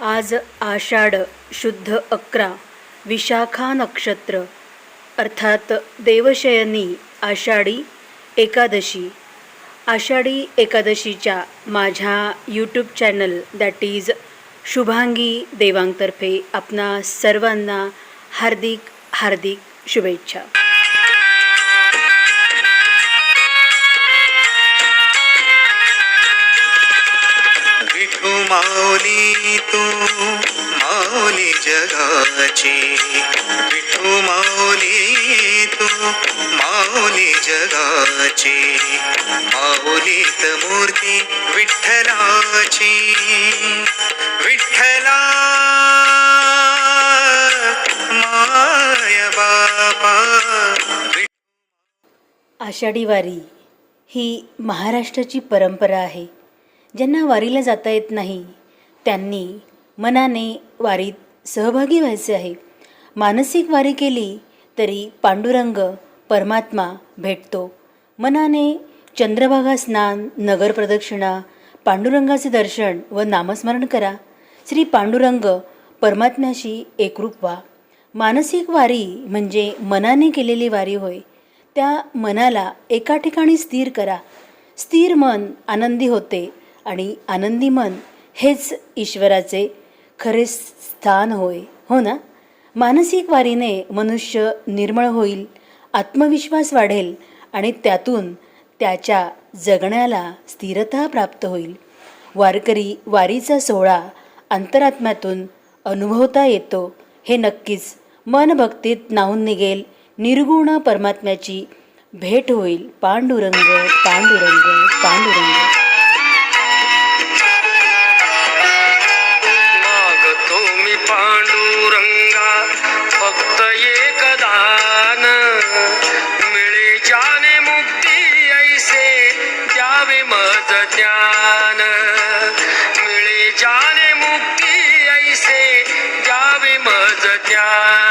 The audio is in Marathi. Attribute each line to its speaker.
Speaker 1: आज आषाढ शुद्ध अकरा विशाखा नक्षत्र अर्थात देवशयनी आषाढी एकादशी. आषाढी एकादशीच्या माझ्या YouTube channel that is Shubhangi देवांगतर्फे आपणा सर्वांना हार्दिक हार्दिक शुभेच्छा.
Speaker 2: माऊली तू माऊली जगाची. विठू माऊली तू माऊली जगाची. माऊलीत मूर्ती विठ्ठलाची. विठ्ठला माय बापा.
Speaker 1: आषाढी वारी ही महाराष्ट्राची परंपरा आहे. ज्यांना वारीला जाता येत नाही त्यांनी मनाने वारीत सहभागी व्हायचे आहे. मानसिक वारी केली तरी पांडुरंग परमात्मा भेटतो. मनाने चंद्रभागा स्नान नगर प्रदक्षिणा पांडुरंगाचे दर्शन व नामस्मरण करा. श्री पांडुरंग परमात्म्याशी एकरूप व्हा. मानसिक वारी म्हणजे मनाने केलेली वारी होय. त्या मनाला एका ठिकाणी स्थिर करा. स्थिर मन आनंदी होते. आणि आनंदी मन हेच ईश्वराचे खरे स्थान होय. हो ना? मानसिक वारीने मनुष्य निर्मळ होईल आत्मविश्वास वाढेल आणि त्यातून त्याच्या जगण्याला स्थिरता प्राप्त होईल. वारकरी वारीचा सोहळा अंतरात्म्यातून अनुभवता येतो. हे नक्कीच मन भक्तीत नाहून निघेल निर्गुण परमात्म्याची भेट होईल. पांडुरंग पांडुरंग पांडुरंग.
Speaker 3: द्यावे ज्ञान मिळे जाने मुक्ती ऐसे जावे मज ज्ञान.